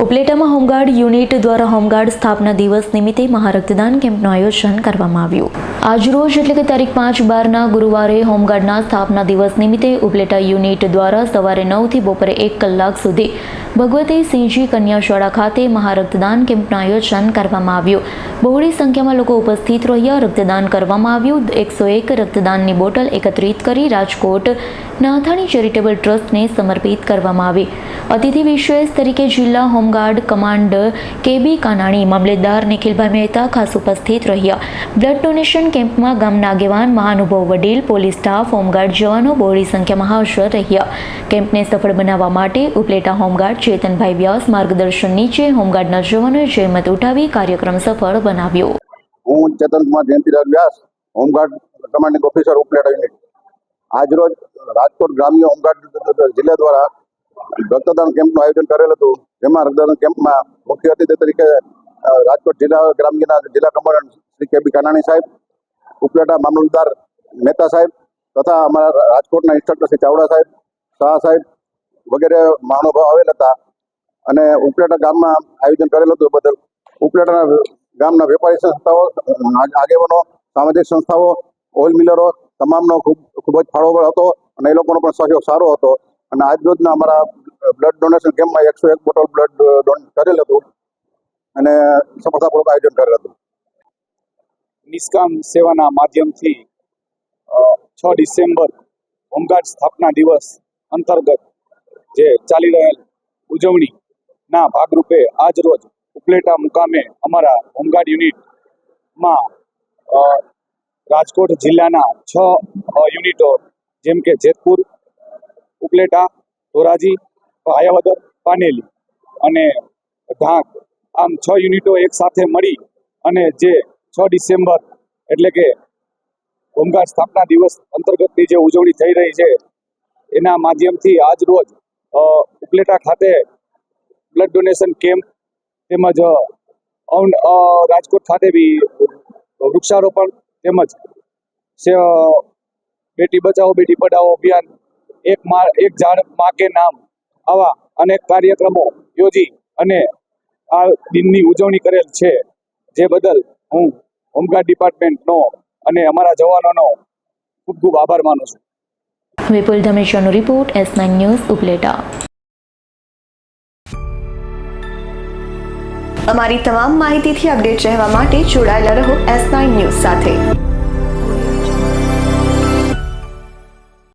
ઉપલેટામાં home guard unit દ્વારા home guard સ્થાપના દિવસ નિમિત્તે મહારક્તદાન કેમ્પનું આયોજન કરવામાં આવ્યું. આજરોજ એટલે કે તારીખ પાંચ બારના ગુરુવારે હોમગાર્ડના સ્થાપના દિવસ નિમિત્તે ઉપલેટા યુનિટ દ્વારા સવારે નવથી બપોરે એક કલાક સુધી ભગવતી સિંહજી કન્યા શાળા ખાતે મહારક્તદાન કેમ્પનું આયોજન કરવામાં આવ્યું. બહોળી સંખ્યામાં લોકો ઉપસ્થિત રહ્યા. રક્તદાન કરવામાં આવ્યું. એકસો એક રક્તદાનની બોટલ એકત્રિત કરી રાજકોટ નાથાણી ચેરિટેબલ ટ્રસ્ટને સમર્પિત કરવામાં આવી. અતિથિ વિશેષ તરીકે જિલ્લા home guard commander K B Kanani, મામલેદાર નિખિલભાઈ મહેતા ખાસ ઉપસ્થિત રહ્યા. બ્લડ ડોનેશન કેમ્પમાં ગામના આગેવાન મહાનુભાવ વડીલ, પોલીસ સ્ટાફ, હોમગાર્ડ જવાનો બહોળી સંખ્યામાં હાજર રહ્યા. કેમ્પને સફળ બનાવવા માટે ઉપલેટા હોમગાર્ડ ચેતનભાઈ વ્યાસ માર્ગદર્શન નીચે હોમગાર્ડના જવાનોએ જહેમત ઉઠાવી કાર્યક્રમ સફળ બનાવ્યો. હું Chetan Kumar Jayantilal Vyas, home guard commanding officer Upleta unit. આજરોજ રાજકોટ ગ્રામ્ય હોમગાર્ડ જિલ્લા દ્વારા રક્તદાન કેમ્પનું આયોજન કરેલ હતું. જેમાં રક્તદાન કેમ્પમાં મુખ્ય અતિથિ તરીકે રાજકોટ જિલ્લા ગ્રામ્યના જિલ્લા કમાન્ડન્ટ શ્રી કે બી કાનાણી સાહેબ, ઉપલેટા મામલતદાર મહેતા સાહેબ તથા અમારા રાજકોટના ઇન્સ્ટ્રક્ટર શ્રી ચાવડા સાહેબ, શાહ સાહેબ વગેરે મહાનુભાવ આવેલ હતા અને ઉપલેટા ગામમાં આયોજન કરેલું હતું બદલ ઉપલેટાના ગામના વેપારી સંસ્થાઓ આગેવાનો, સામાજિક સંસ્થાઓ ઓઇલ મિલરો તમામનો ખૂબ ખૂબ જ ફાળો હતો અને એ લોકોનો પણ સહયોગ સારો હતો. અને આજ રોજના અમારા બ્લડ ડોનેશન કેમ્પમાં એકસો એક બોટલ બ્લડ ડોનેટ કરેલ હતું. અને સફળતાપૂર્વક આયોજન કરેલ હતું. નિષ્કામ સેવાના માધ્યમથી છ ડિસેમ્બર હોમગાર્ડ સ્થાપના દિવસ અંતર્ગત જે ચાલી રહેલ ઉજવણીના ભાગરૂપે આજ રોજ ઉપલેટા મુકામે અમારા હોમગાર્ડ યુનિટમાં રાજકોટ જિલ્લાના છ યુનિટો જેમ કે જેતપુર, ઉપલેટા, ધોરાજી ભાયાવદર પાનેલી અને ઢાંક આમ છ યુનિટો એક સાથે મળી અને જે છ ડિસેમ્બર એટલે કે હોમગાર્ડ સ્થાપના દિવસ અંતર્ગતની જે ઉજવણી થઈ રહી છે, એના માધ્યમથી આજ રોજ ઉપલેટા ખાતે બ્લડ ડોનેશન કેમ્પ તેમજ રાજકોટ ખાતે બી વૃક્ષારોપણ તેમજ બેટી બચાવો, બેટી પઢાઓ અભિયાન, એક એક ઝાડ, મા કે નામ આવા અનેક કાર્યક્રમો યોજી અને આ દિનની ઉજવણી કરેલ છે. જે બદલ હું હોમગાર્ડ ડિપાર્ટમેન્ટનો અને અમારા જવાનોનો ખૂબ ખૂબ આભાર માનું છું. Vipul ધમેશાનો report S nine news Upleta. અમારી તમામ માહિતીથી અપડેટ રહેવા માટે જોડાયેલા રહો એસ નાઇન ન્યૂઝ સાથે.